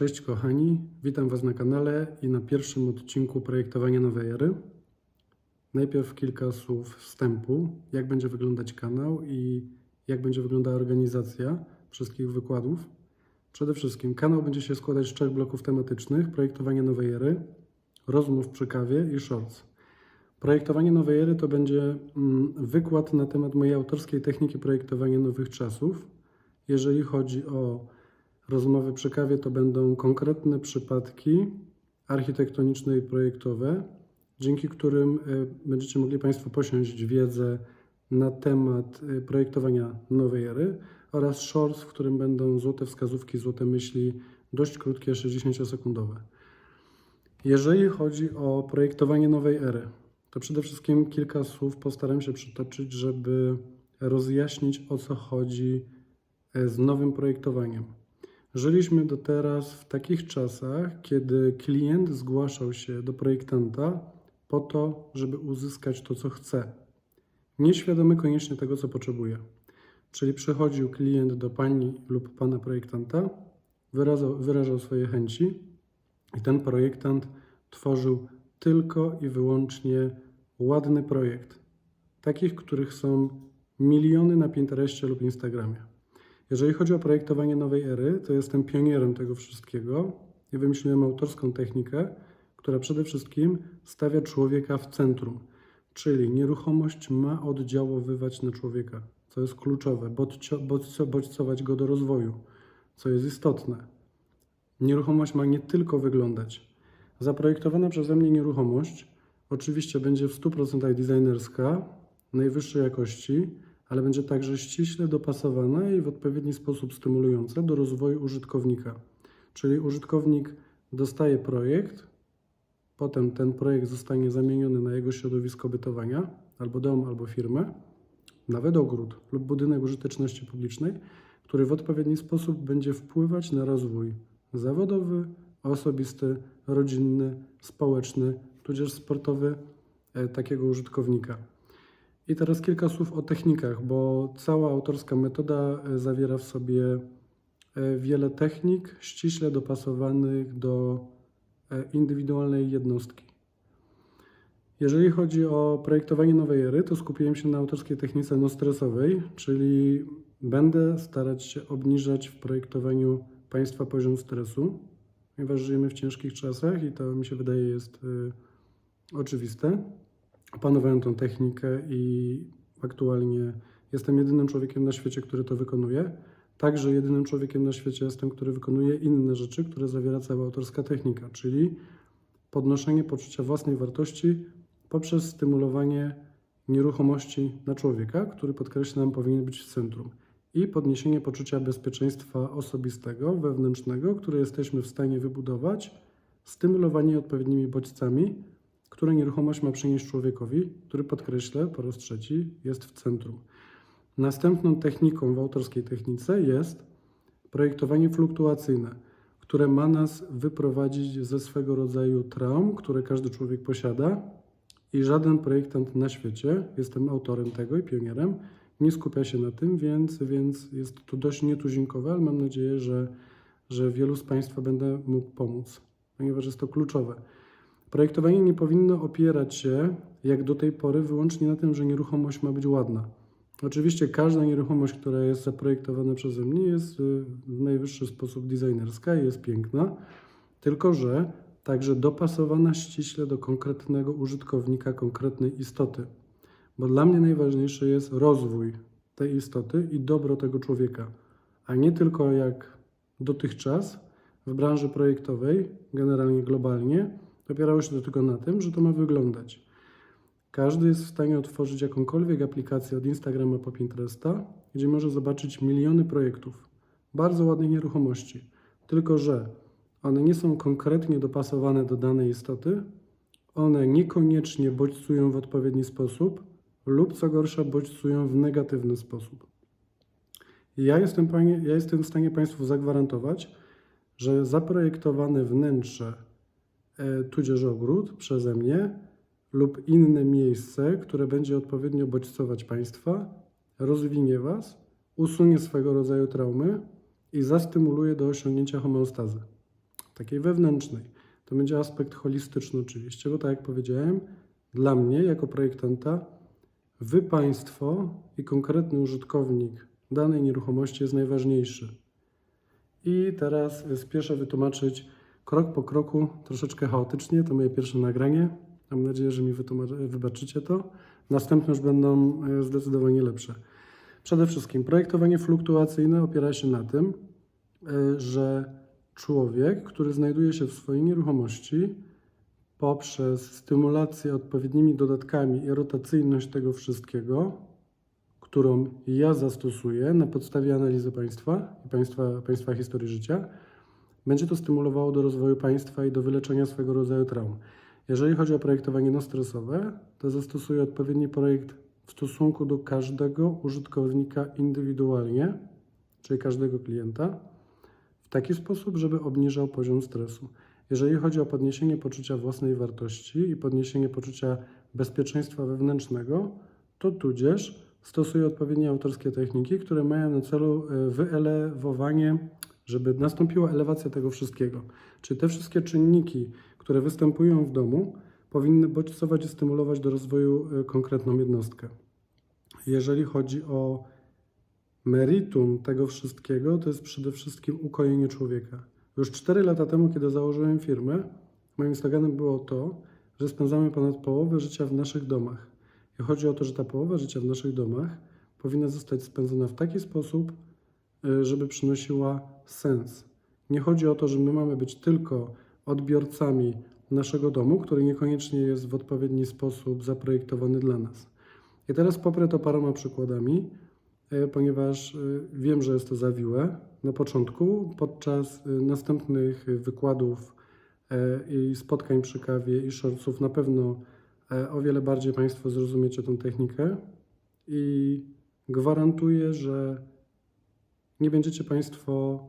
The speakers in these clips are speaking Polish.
Cześć kochani, witam Was na kanale i na pierwszym odcinku projektowania nowej ery. Najpierw kilka słów wstępu, jak będzie wyglądać kanał i jak będzie wyglądała organizacja wszystkich wykładów. Przede wszystkim kanał będzie się składać z trzech bloków tematycznych: projektowanie nowej ery, rozmów przy kawie i shorts. Projektowanie nowej ery to będzie mm, wykład na temat mojej autorskiej techniki projektowania nowych czasów. Jeżeli chodzi o rozmowy przy kawie, to będą konkretne przypadki architektoniczne i projektowe, dzięki którym y, będziecie mogli Państwo posiąść wiedzę na temat y, projektowania nowej ery oraz shorts, w którym będą złote wskazówki, złote myśli, dość krótkie, 60-sekundowe. Jeżeli chodzi o projektowanie nowej ery, to przede wszystkim kilka słów postaram się przytoczyć, żeby rozjaśnić o co chodzi e, z nowym projektowaniem. Żyliśmy do teraz w takich czasach, kiedy klient zgłaszał się do projektanta po to, żeby uzyskać to, co chce, nieświadomy koniecznie tego, co potrzebuje. Czyli przychodził klient do pani lub pana projektanta, wyrażał, wyrażał swoje chęci i ten projektant tworzył tylko i wyłącznie ładny projekt. Takich, których są miliony na Pinterestie lub Instagramie. Jeżeli chodzi o projektowanie nowej ery, to jestem pionierem tego wszystkiego i wymyśliłem autorską technikę, która przede wszystkim stawia człowieka w centrum. Czyli nieruchomość ma oddziaływać na człowieka, co jest kluczowe, bodźco, bodźco, bodźcować go do rozwoju, co jest istotne. Nieruchomość ma nie tylko wyglądać. Zaprojektowana przeze mnie nieruchomość oczywiście będzie w 100% designerska, najwyższej jakości, ale będzie także ściśle dopasowana i w odpowiedni sposób stymulująca do rozwoju użytkownika. Czyli użytkownik dostaje projekt, potem ten projekt zostanie zamieniony na jego środowisko bytowania, albo dom, albo firmę, nawet ogród lub budynek użyteczności publicznej, który w odpowiedni sposób będzie wpływać na rozwój zawodowy, osobisty, rodzinny, społeczny, tudzież sportowy e, takiego użytkownika. I teraz kilka słów o technikach, bo cała autorska metoda e, zawiera w sobie e, wiele technik ściśle dopasowanych do e, indywidualnej jednostki. Jeżeli chodzi o projektowanie nowej ery, to skupiłem się na autorskiej technice no-stresowej, czyli będę starać się obniżać w projektowaniu państwa poziom stresu, ponieważ żyjemy w ciężkich czasach i to mi się wydaje jest y, oczywiste. Opanowałem tą technikę i aktualnie jestem jedynym człowiekiem na świecie, który to wykonuje. Także jedynym człowiekiem na świecie jestem, który wykonuje inne rzeczy, które zawiera cała autorska technika, czyli podnoszenie poczucia własnej wartości poprzez stymulowanie nieruchomości na człowieka, który podkreślam powinien być w centrum, i podniesienie poczucia bezpieczeństwa osobistego, wewnętrznego, które jesteśmy w stanie wybudować, stymulowanie odpowiednimi bodźcami, które nieruchomość ma przynieść człowiekowi, który podkreślę po raz trzeci, jest w centrum. Następną techniką w autorskiej technice jest projektowanie fluktuacyjne, które ma nas wyprowadzić ze swego rodzaju traum, które każdy człowiek posiada i żaden projektant na świecie, jestem autorem tego i pionierem, nie skupia się na tym, więc, więc jest to dość nietuzinkowe, ale mam nadzieję, że, że wielu z Państwa będę mógł pomóc, ponieważ jest to kluczowe. Projektowanie nie powinno opierać się, jak do tej pory, wyłącznie na tym, że nieruchomość ma być ładna. Oczywiście każda nieruchomość, która jest zaprojektowana przeze mnie, jest y, w najwyższy sposób designerska i jest piękna, tylko że także dopasowana ściśle do konkretnego użytkownika, konkretnej istoty. Bo dla mnie najważniejszy jest rozwój tej istoty i dobro tego człowieka, a nie tylko jak dotychczas w branży projektowej, generalnie globalnie, opierało się do tego na tym, że to ma wyglądać. Każdy jest w stanie otworzyć jakąkolwiek aplikację od Instagrama po Pinteresta, gdzie może zobaczyć miliony projektów, bardzo ładnych nieruchomości. Tylko, że one nie są konkretnie dopasowane do danej istoty, one niekoniecznie bodźcują w odpowiedni sposób lub co gorsza bodźcują w negatywny sposób. Ja jestem, ja jestem w stanie Państwu zagwarantować, że zaprojektowane wnętrze tudzież ogród przeze mnie lub inne miejsce, które będzie odpowiednio bodźcować Państwa, rozwinie Was, usunie swego rodzaju traumy i zastymuluje do osiągnięcia homeostazy. takiej wewnętrznej. To będzie aspekt holistyczny oczywiście, bo tak jak powiedziałem, dla mnie jako projektanta Wy, Państwo i konkretny użytkownik danej nieruchomości jest najważniejszy. I teraz spieszę wytłumaczyć krok po kroku, troszeczkę chaotycznie, to moje pierwsze nagranie. Mam nadzieję, że mi wybaczycie to. Następne już będą e, zdecydowanie lepsze. Przede wszystkim projektowanie fluktuacyjne opiera się na tym, e, że człowiek, który znajduje się w swojej nieruchomości, poprzez stymulację odpowiednimi dodatkami i rotacyjność tego wszystkiego, którą ja zastosuję na podstawie analizy państwa i państwa, państwa historii życia, będzie to stymulowało do rozwoju państwa i do wyleczenia swego rodzaju traum. Jeżeli chodzi o projektowanie nostresowe, to zastosuję odpowiedni projekt w stosunku do każdego użytkownika indywidualnie, czyli każdego klienta, w taki sposób, żeby obniżał poziom stresu. Jeżeli chodzi o podniesienie poczucia własnej wartości i podniesienie poczucia bezpieczeństwa wewnętrznego, to tudzież stosuję odpowiednie autorskie techniki, które mają na celu e, wyelewowanie, żeby nastąpiła elewacja tego wszystkiego. Czyli te wszystkie czynniki, które występują w domu, powinny bodźcować i stymulować do rozwoju e, konkretną jednostkę. Jeżeli chodzi o meritum tego wszystkiego, to jest przede wszystkim ukojenie człowieka. Już 4 lata temu, kiedy założyłem firmę, moim sloganem było to, że spędzamy ponad połowę życia w naszych domach. I chodzi o to, że ta połowa życia w naszych domach powinna zostać spędzona w taki sposób, żeby przynosiła sens. Nie chodzi o to, że my mamy być tylko odbiorcami naszego domu, który niekoniecznie jest w odpowiedni sposób zaprojektowany dla nas. I teraz poprę to paroma przykładami, e, ponieważ e, wiem, że jest to zawiłe. Na początku, podczas następnych wykładów e, i spotkań przy kawie i shortsów na pewno e, o wiele bardziej Państwo zrozumiecie tę technikę i gwarantuję, że nie będziecie Państwo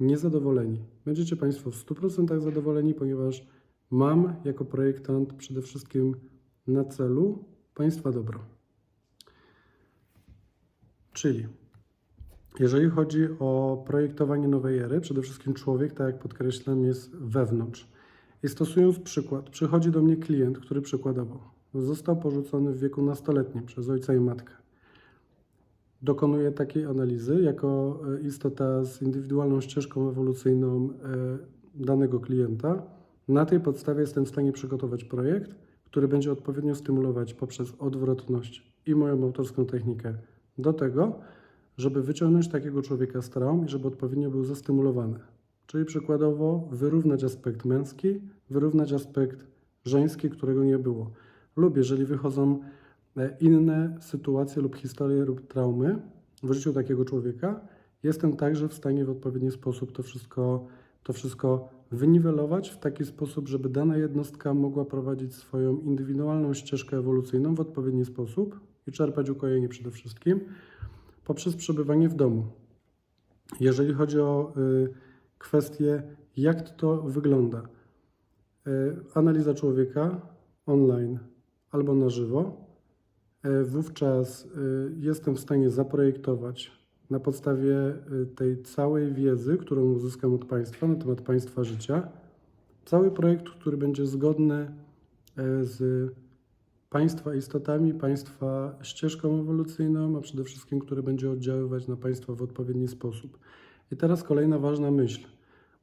niezadowoleni. Będziecie Państwo w 100% zadowoleni, ponieważ mam jako projektant przede wszystkim na celu Państwa dobro. Czyli, jeżeli chodzi o projektowanie nowej ery, przede wszystkim człowiek, tak jak podkreślam, jest wewnątrz. I stosując przykład, przychodzi do mnie klient, który przykładowo został porzucony w wieku nastoletnim przez ojca i matkę. Dokonuję takiej analizy jako e, istota z indywidualną ścieżką ewolucyjną e, danego klienta. Na tej podstawie jestem w stanie przygotować projekt, który będzie odpowiednio stymulować poprzez odwrotność i moją autorską technikę do tego, żeby wyciągnąć takiego człowieka z traum i żeby odpowiednio był zastymulowany. Czyli przykładowo wyrównać aspekt męski, wyrównać aspekt żeński, którego nie było. Lub jeżeli wychodzą inne sytuacje lub historie lub traumy w życiu takiego człowieka, jestem także w stanie w odpowiedni sposób to wszystko, to wszystko wyniwelować w taki sposób, żeby dana jednostka mogła prowadzić swoją indywidualną ścieżkę ewolucyjną w odpowiedni sposób i czerpać ukojenie przede wszystkim poprzez przebywanie w domu. Jeżeli chodzi o y, kwestię, jak to wygląda, y, analiza człowieka online albo na żywo, wówczas y, jestem w stanie zaprojektować na podstawie y, tej całej wiedzy, którą uzyskam od Państwa na temat Państwa życia, cały projekt, który będzie zgodny z Państwa istotami, Państwa ścieżką ewolucyjną, a przede wszystkim, który będzie oddziaływać na Państwa w odpowiedni sposób. I teraz kolejna ważna myśl.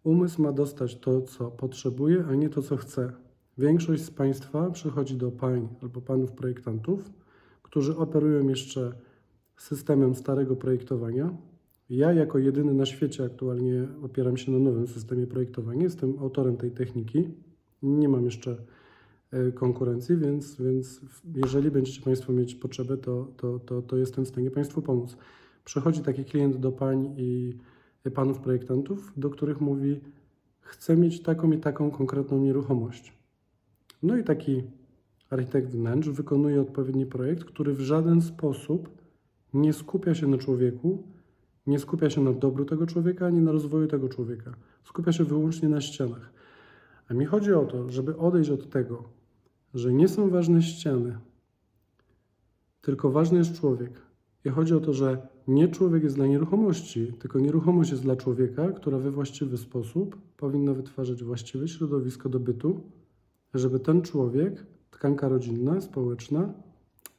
Umysł ma dostać to, co potrzebuje, a nie to, co chce. Większość z Państwa przychodzi do pań albo panów projektantów, którzy operują jeszcze systemem starego projektowania. Ja, jako jedyny na świecie, aktualnie opieram się na nowym systemie projektowania. Jestem autorem tej techniki. Nie mam jeszcze e, konkurencji, więc, więc jeżeli będziecie Państwo mieć potrzebę, to, to, to, to jestem w stanie Państwu pomóc. Przychodzi taki klient do pań i panów projektantów, do których mówi: Chcę mieć taką i taką konkretną nieruchomość. No i taki architekt wnętrz wykonuje odpowiedni projekt, który w żaden sposób nie skupia się na człowieku, nie skupia się na dobru tego człowieka, ani na rozwoju tego człowieka. Skupia się wyłącznie na ścianach. A mi chodzi o to, żeby odejść od tego, że nie są ważne ściany, tylko ważny jest człowiek. I chodzi o to, że nie człowiek jest dla nieruchomości, tylko nieruchomość jest dla człowieka, która we właściwy sposób powinna wytwarzać właściwe środowisko do bytu, żeby ten człowiek, tkanka rodzinna, społeczna,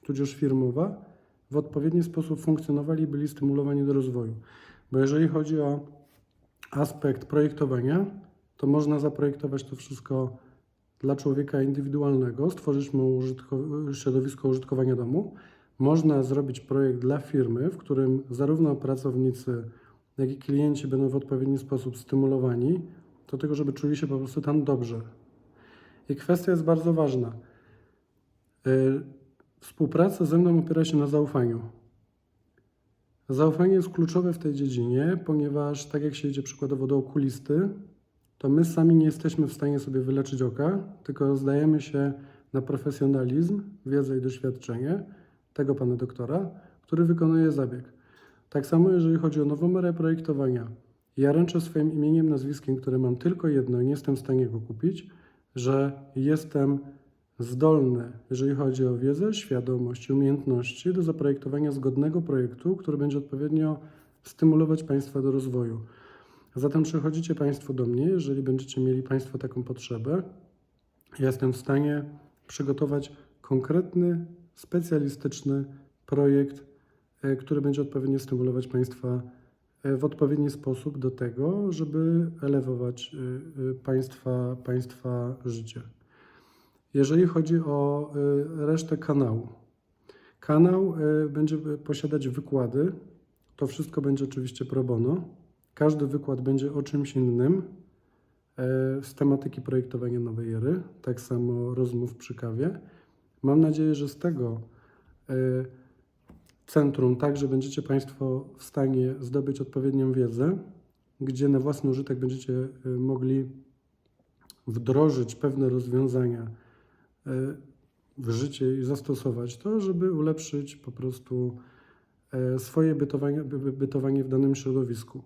tudzież firmowa, w odpowiedni sposób funkcjonowali i byli stymulowani do rozwoju. Bo jeżeli chodzi o aspekt projektowania, to można zaprojektować to wszystko dla człowieka indywidualnego, stworzyć mu użytko- środowisko użytkowania domu. Można zrobić projekt dla firmy, w którym zarówno pracownicy, jak i klienci będą w odpowiedni sposób stymulowani do tego, żeby czuli się po prostu tam dobrze. I kwestia jest bardzo ważna. Y, Współpraca ze mną opiera się na zaufaniu. Zaufanie jest kluczowe w tej dziedzinie, ponieważ tak jak się idzie przykładowo do okulisty, to my sami nie jesteśmy w stanie sobie wyleczyć oka, tylko zdajemy się na profesjonalizm, wiedzę i doświadczenie tego pana doktora, który wykonuje zabieg. Tak samo jeżeli chodzi o nową erę projektowania. Ja ręczę swoim imieniem, nazwiskiem, które mam tylko jedno i nie jestem w stanie go kupić, że jestem zdolny, jeżeli chodzi o wiedzę, świadomość i umiejętności do zaprojektowania zgodnego projektu, który będzie odpowiednio stymulować Państwa do rozwoju. Zatem przychodzicie Państwo do mnie, jeżeli będziecie mieli Państwo taką potrzebę. Ja jestem w stanie przygotować konkretny, specjalistyczny projekt, e, który będzie odpowiednio stymulować Państwa e, w odpowiedni sposób do tego, żeby elewować e, Państwa, państwa życie. Jeżeli chodzi o y, resztę kanału. Kanał y, będzie posiadać wykłady. To wszystko będzie oczywiście pro bono. Każdy wykład będzie o czymś innym y, z tematyki projektowania nowej ery. Tak samo rozmów przy kawie. Mam nadzieję, że z tego centrum także będziecie Państwo w stanie zdobyć odpowiednią wiedzę, gdzie na własny użytek będziecie mogli wdrożyć pewne rozwiązania w życie i zastosować to, żeby ulepszyć po prostu e, swoje bytowanie, by- by- bytowanie w danym środowisku.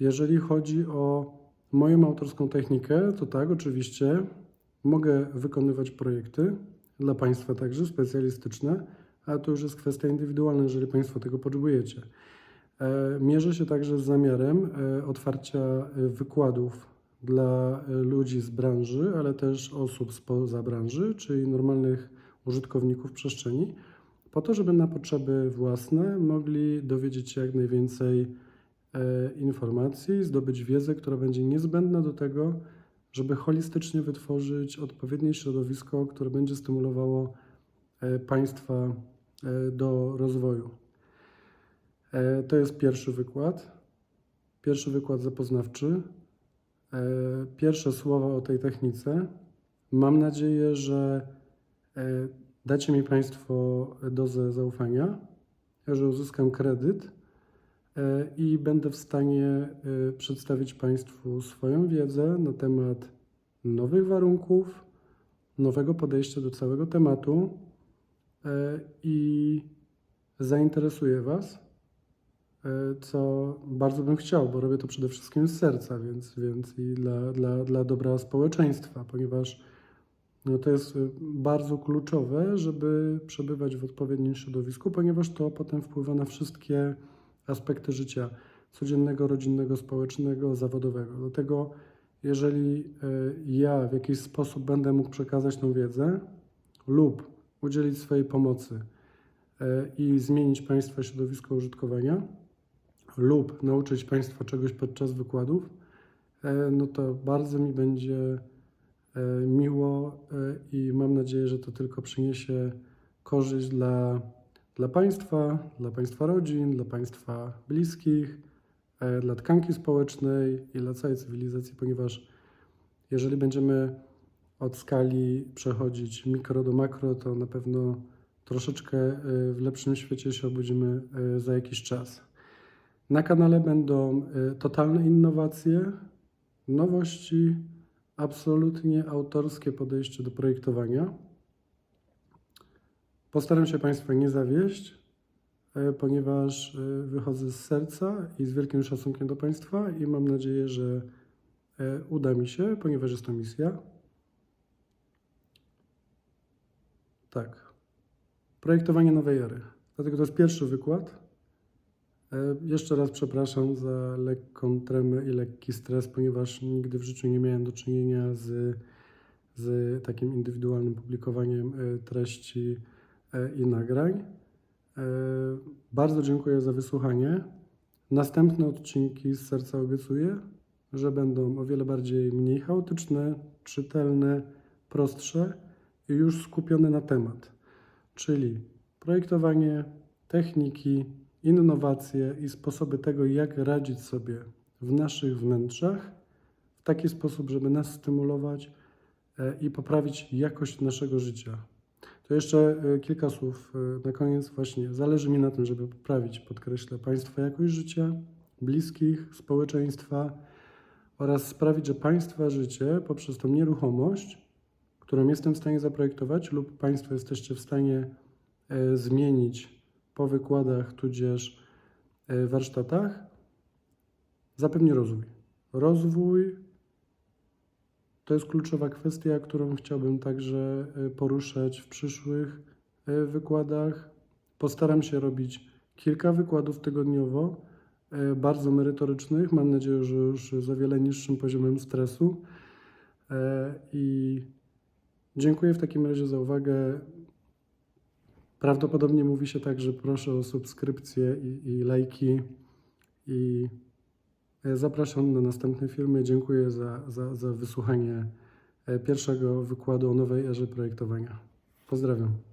Jeżeli chodzi o moją autorską technikę, to tak, oczywiście mogę wykonywać projekty dla Państwa także specjalistyczne, ale to już jest kwestia indywidualna, jeżeli Państwo tego potrzebujecie. E, Mierzę się także z zamiarem e, otwarcia wykładów dla e, ludzi z branży, ale też osób spoza branży, czyli normalnych użytkowników przestrzeni, po to, żeby na potrzeby własne mogli dowiedzieć się jak najwięcej e, informacji, zdobyć wiedzę, która będzie niezbędna do tego, żeby holistycznie wytworzyć odpowiednie środowisko, które będzie stymulowało e, państwa do rozwoju. To jest pierwszy wykład. Pierwszy wykład zapoznawczy. E, Pierwsze słowa o tej technice. Mam nadzieję, że e, dacie mi Państwo dozę zaufania, że uzyskam kredyt e, i będę w stanie przedstawić Państwu swoją wiedzę na temat nowych warunków, nowego podejścia do całego tematu i zainteresuje Was co bardzo bym chciał, bo robię to przede wszystkim z serca, więc, więc i dla, dla, dla dobra społeczeństwa, ponieważ no, to jest y, bardzo kluczowe, żeby przebywać w odpowiednim środowisku, ponieważ to potem wpływa na wszystkie aspekty życia codziennego, rodzinnego, społecznego, zawodowego. Dlatego, jeżeli y, ja w jakiś sposób będę mógł przekazać tą wiedzę lub udzielić swojej pomocy y, i zmienić Państwa środowisko użytkowania, lub nauczyć Państwa czegoś podczas wykładów, e, no to bardzo mi będzie e, miło e, i mam nadzieję, że to tylko przyniesie korzyść dla, dla Państwa, dla Państwa rodzin, dla Państwa bliskich, dla tkanki społecznej i dla całej cywilizacji, ponieważ jeżeli będziemy od skali przechodzić mikro do makro, to na pewno troszeczkę w lepszym świecie się obudzimy za jakiś czas. Na kanale będą y, totalne innowacje, nowości, absolutnie autorskie podejście do projektowania. Postaram się Państwa nie zawieść, y, ponieważ y, wychodzę z serca i z wielkim szacunkiem do Państwa i mam nadzieję, że uda mi się, ponieważ jest to misja. Tak. Projektowanie nowej ery. Dlatego to jest pierwszy wykład. E, Jeszcze raz przepraszam za lekką tremę i lekki stres, ponieważ nigdy w życiu nie miałem do czynienia z, z takim indywidualnym publikowaniem e, treści e, i nagrań. Bardzo dziękuję za wysłuchanie. Następne odcinki z serca obiecuję, że będą o wiele bardziej mniej chaotyczne, czytelne, prostsze i już skupione na temat, czyli projektowanie, techniki, innowacje i sposoby tego, jak radzić sobie w naszych wnętrzach w taki sposób, żeby nas stymulować e, i poprawić jakość naszego życia. To jeszcze e, kilka słów e, na koniec. Właśnie zależy mi na tym, żeby poprawić, podkreślę, Państwa jakość życia, bliskich, społeczeństwa oraz sprawić, że Państwa życie poprzez tą nieruchomość, którą jestem w stanie zaprojektować lub Państwo jesteście w stanie zmienić po wykładach tudzież e, warsztatach, zapewni rozwój. Rozwój to jest kluczowa kwestia, którą chciałbym także e, poruszać w przyszłych e, wykładach. Postaram się robić kilka wykładów tygodniowo, bardzo merytorycznych. Mam nadzieję, że już z o wiele niższym poziomem stresu. I dziękuję w takim razie za uwagę. Prawdopodobnie mówi się tak, że proszę o subskrypcję i, i lajki. I e, zapraszam na następne filmy. Dziękuję za, za, za wysłuchanie e, pierwszego wykładu o nowej erze projektowania. Pozdrawiam.